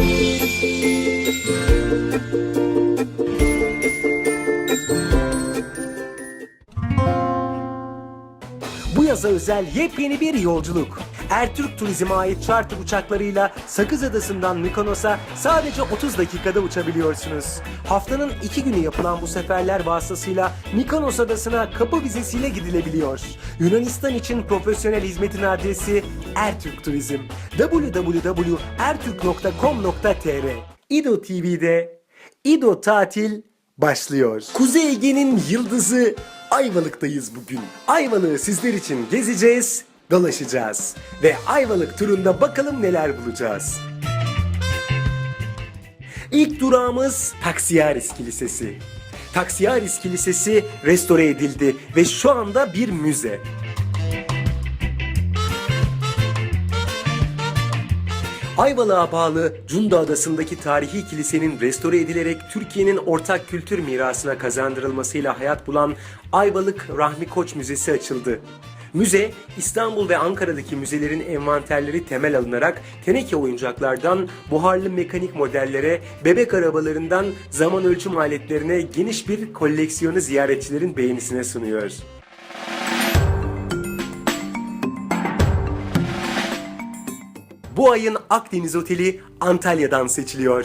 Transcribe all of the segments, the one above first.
Bu yaza özel yepyeni bir yolculuk. Ertürk Turizm'e ait charter uçaklarıyla Sakız Adası'ndan Mykonos'a sadece 30 dakikada uçabiliyorsunuz. Haftanın iki günü yapılan bu seferler vasıtasıyla Mykonos Adası'na kapı vizesiyle gidilebiliyor. Yunanistan için profesyonel hizmetin adresi Ertürk Turizm. www.ertürk.com.tr İdo TV'de İdo Tatil başlıyor. Kuzey Ege'nin yıldızı Ayvalık'tayız bugün. Ayvalık'ı sizler için gezeceğiz, dolaşacağız. Ve Ayvalık turunda bakalım neler bulacağız. İlk durağımız Taksiyaris Kilisesi. Taksiyaris Kilisesi restore edildi ve şu anda bir müze. Ayvalık'a bağlı Cunda Adası'ndaki tarihi kilisenin restore edilerek Türkiye'nin ortak kültür mirasına kazandırılmasıyla hayat bulan Ayvalık Rahmi Koç Müzesi açıldı. Müze, İstanbul ve Ankara'daki müzelerin envanterleri temel alınarak teneke oyuncaklardan buharlı mekanik modellere, bebek arabalarından zaman ölçüm aletlerine geniş bir koleksiyonu ziyaretçilerin beğenisine sunuyor. Bu ayın Akdeniz Oteli Antalya'dan seçiliyor.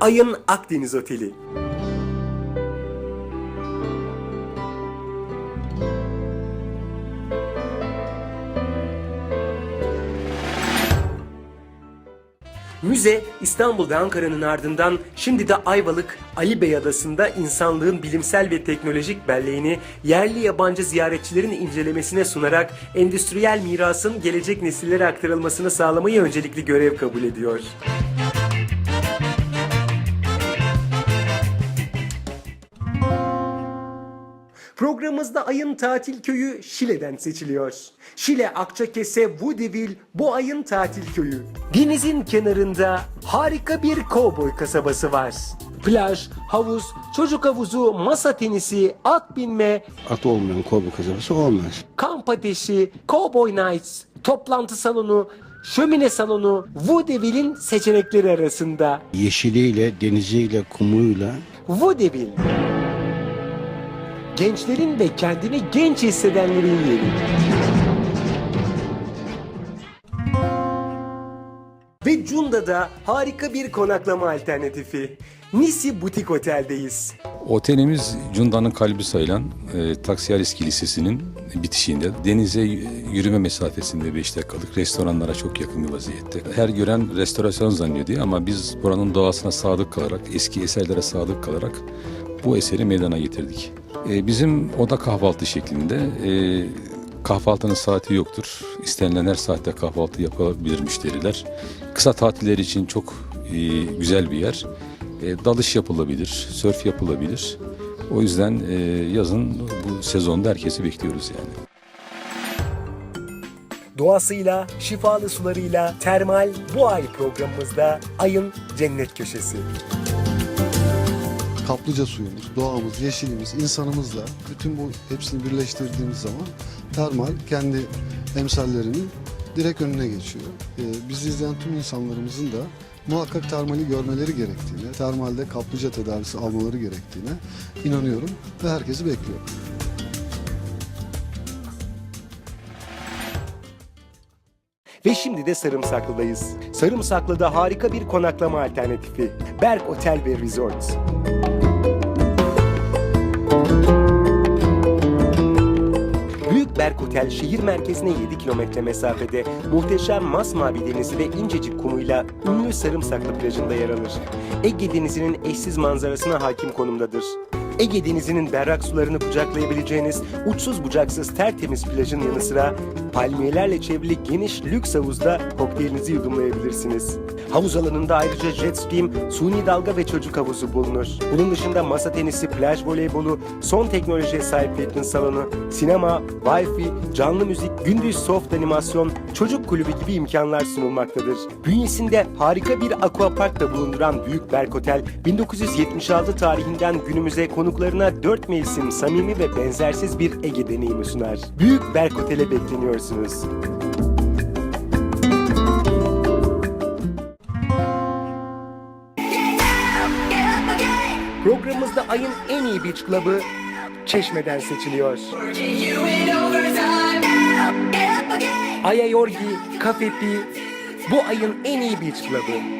Ayın Akdeniz Oteli. Müze İstanbul ve Ankara'nın ardından şimdi de Ayvalık Ali Bey Adası'nda insanlığın bilimsel ve teknolojik belleğini yerli yabancı ziyaretçilerin incelemesine sunarak endüstriyel mirasın gelecek nesillere aktarılmasını sağlamayı öncelikli görev kabul ediyor. Programımızda ayın tatil köyü Şile'den seçiliyor. Şile Akçakese Woodville bu ayın tatil köyü. Denizin kenarında harika bir kovboy kasabası var. Plaj, havuz, çocuk havuzu, masa tenisi, at binme, Atı olmayan kovboy kasabası olmaz. kamp ateşi, cowboy nights, toplantı salonu, şömine salonu Woodville'in seçenekleri arasında. Yeşiliyle, deniziyle, kumuyla Vaudeville. Gençlerin ve kendini genç hissedenlerin yeri. Ve Cunda'da harika bir konaklama alternatifi. Nisi Butik Otel'deyiz. Otelimiz Cunda'nın kalbi sayılan e, Taksiyaris Kilisesi'nin bitişiğinde. Denize yürüme mesafesinde 5 dakikalık restoranlara çok yakın bir vaziyette. Her gören restorasyon zannediyor ama biz buranın doğasına sadık kalarak, eski eserlere sadık kalarak bu eseri meydana getirdik. E, bizim oda kahvaltı şeklinde e, kahvaltının saati yoktur. İstenilen her saatte kahvaltı yapabilir müşteriler. Kısa tatiller için çok e, güzel bir yer. E, dalış yapılabilir, sörf yapılabilir. O yüzden e, yazın bu sezonda herkesi bekliyoruz yani. Doğasıyla, şifalı sularıyla termal bu ay programımızda ayın cennet köşesi. Kaplıca suyumuz, doğamız, yeşilimiz, insanımızla bütün bu hepsini birleştirdiğimiz zaman termal kendi emsallerinin direkt önüne geçiyor. Ee, bizi izleyen tüm insanlarımızın da muhakkak termali görmeleri gerektiğine, termalde kaplıca tedavisi almaları gerektiğine inanıyorum ve herkesi bekliyorum. Ve şimdi de Sarımsaklı'dayız. Sarımsaklı'da harika bir konaklama alternatifi. Berk Otel ve Resort. Büyük Berk Otel şehir merkezine 7 kilometre mesafede muhteşem masmavi denizi ve incecik kumuyla ünlü Sarımsaklı plajında yer alır. Ege Denizi'nin eşsiz manzarasına hakim konumdadır. Ege Denizi'nin berrak sularını kucaklayabileceğiniz uçsuz bucaksız tertemiz plajın yanı sıra palmiyelerle çevrili geniş lüks havuzda kokteylinizi yudumlayabilirsiniz. Havuz alanında ayrıca jet ski, suni dalga ve çocuk havuzu bulunur. Bunun dışında masa tenisi, plaj voleybolu, son teknolojiye sahip fitness salonu, sinema, wifi, canlı müzik, gündüz soft animasyon, çocuk kulübü gibi imkanlar sunulmaktadır. Bünyesinde harika bir aquapark da bulunduran Büyük Berk Otel, 1976 tarihinden günümüze konuklarına 4 mevsim samimi ve benzersiz bir Ege deneyimi sunar. Büyük Berk Otel'e bekleniyorsunuz. Yarışmamızda ayın en iyi beach club'ı Çeşme'den seçiliyor. Aya Yorgi, Cafe P, bu ayın en iyi beach club'ı.